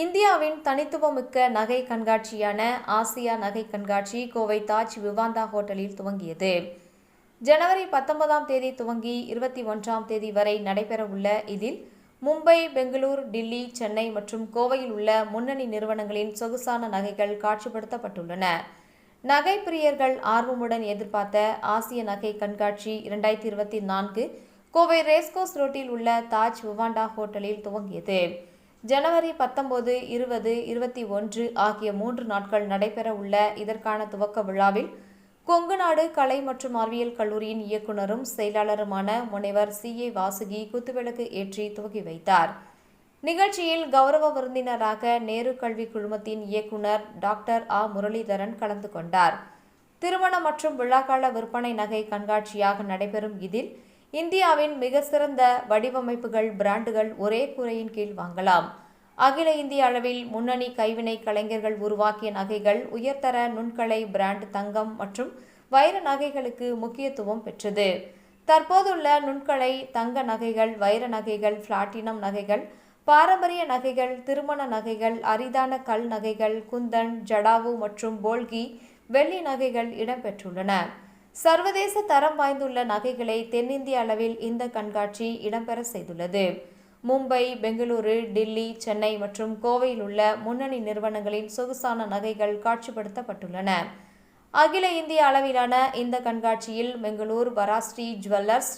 இந்தியாவின் தனித்துவமிக்க நகை கண்காட்சியான ஆசியா நகை கண்காட்சி கோவை தாஜ் விவாந்தா ஹோட்டலில் துவங்கியது. ஜனவரி பத்தொன்பதாம் தேதி துவங்கி இருபத்தி ஒன்றாம் தேதி வரை நடைபெறவுள்ள இதில் மும்பை பெங்களூர் டில்லி சென்னை மற்றும் கோவையில் உள்ள முன்னணி நிறுவனங்களின் சொகுசான நகைகள் காட்சிப்படுத்தப்பட்டுள்ளன. நகை பிரியர்கள் ஆர்வமுடன் எதிர்பார்த்த ஆசிய நகை கண்காட்சி இரண்டாயிரத்தி இருபத்தி நான்கு கோவை ரேஸ்கோஸ் ரோட்டில் உள்ள தாஜ் விவாண்டா ஹோட்டலில் துவங்கியது. ஜனவரி பத்தொன்பது இருபது இருபத்தி ஒன்று ஆகிய மூன்று நாட்கள் நடைபெற உள்ள இதற்கான துவக்க விழாவில் கொங்கு நாடு கலை மற்றும் அறிவியல் கல்லூரியின் இயக்குனரும் செயலாளருமான முனைவர் சி. ஏ. வாசுகி குத்துவிளக்கு ஏற்றி துவக்கி வைத்தார். நிகழ்ச்சியில் கௌரவ விருந்தினராக நேரு கல்வி குழுமத்தின் இயக்குனர் டாக்டர் ஆ. முரளிதரன் கலந்து கொண்டார். திருமண மற்றும் விழாக்கால விற்பனை நகை கண்காட்சியாக நடைபெறும் இதில் இந்தியாவின் மிக சிறந்த வடிவமைப்புகள் பிராண்டுகள் ஒரே குறையின் கீழ் வாங்கலாம். அகில இந்திய அளவில் முன்னணி கைவினை கலைஞர்கள் உருவாக்கிய நகைகள் உயர்தர நுண்கலை பிராண்ட் தங்கம் மற்றும் வைர நகைகளுக்கு முக்கியத்துவம் பெற்றது. தற்போதுள்ள நுண்கலை தங்க நகைகள் வைர நகைகள் பிளாட்டினம் நகைகள் பாரம்பரிய நகைகள் திருமண நகைகள் அரிதான கல் நகைகள் குந்தன் ஜடாவு மற்றும் போல்கி வெள்ளி நகைகள் இடம்பெற்றுள்ளன. சர்வதேச தரம் வாய்ந்துள்ள நகைகளை தென்னிந்திய அளவில் இந்த கண்காட்சி இடம்பெற செய்துள்ளது. மும்பை பெங்களூரு டில்லி சென்னை மற்றும் கோவையில் உள்ள முன்னணி நிறுவனங்களின் சொகுசான நகைகள் காட்சிப்படுத்தப்பட்டுள்ளன. அகில இந்திய அளவிலான இந்த கண்காட்சியில் பெங்களூர் பராஸ்ரீ ஜுவல்லர்ஸ்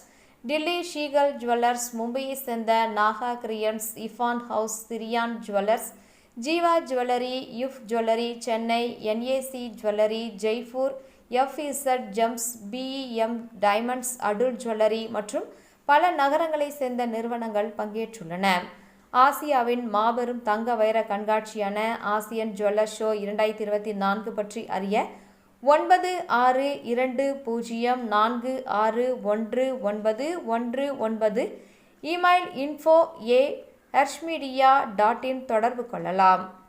டில்லி ஷீகல் ஜுவல்லர்ஸ் மும்பையை சேர்ந்த நாகா கிரியன்ஸ் இஃபான் ஹவுஸ் சிரியான் jewellers Jeeva jewellery யுஃப் jewellery Chennai NAC jewellery Jaipur FZ gems BEM diamonds Atul jewellery மற்றும் பல நகரங்களை சேர்ந்த நிறுவனங்கள் பங்கேற்றுள்ளன. ஆசியாவின் மாபெரும் தங்க வைர கண்காட்சியான ஆசியன் ஜுவல்லர் ஷோ இரண்டாயிரத்தி இருபத்தி நான்கு பற்றி அறிய ஒன்பது ஆறு இரண்டு பூஜ்ஜியம் நான்கு ஆறு ஒன்று ஒன்பது ஒன்று ஒன்பது email info A harshmedia dot in தொடர்பு கொள்ளலாம்.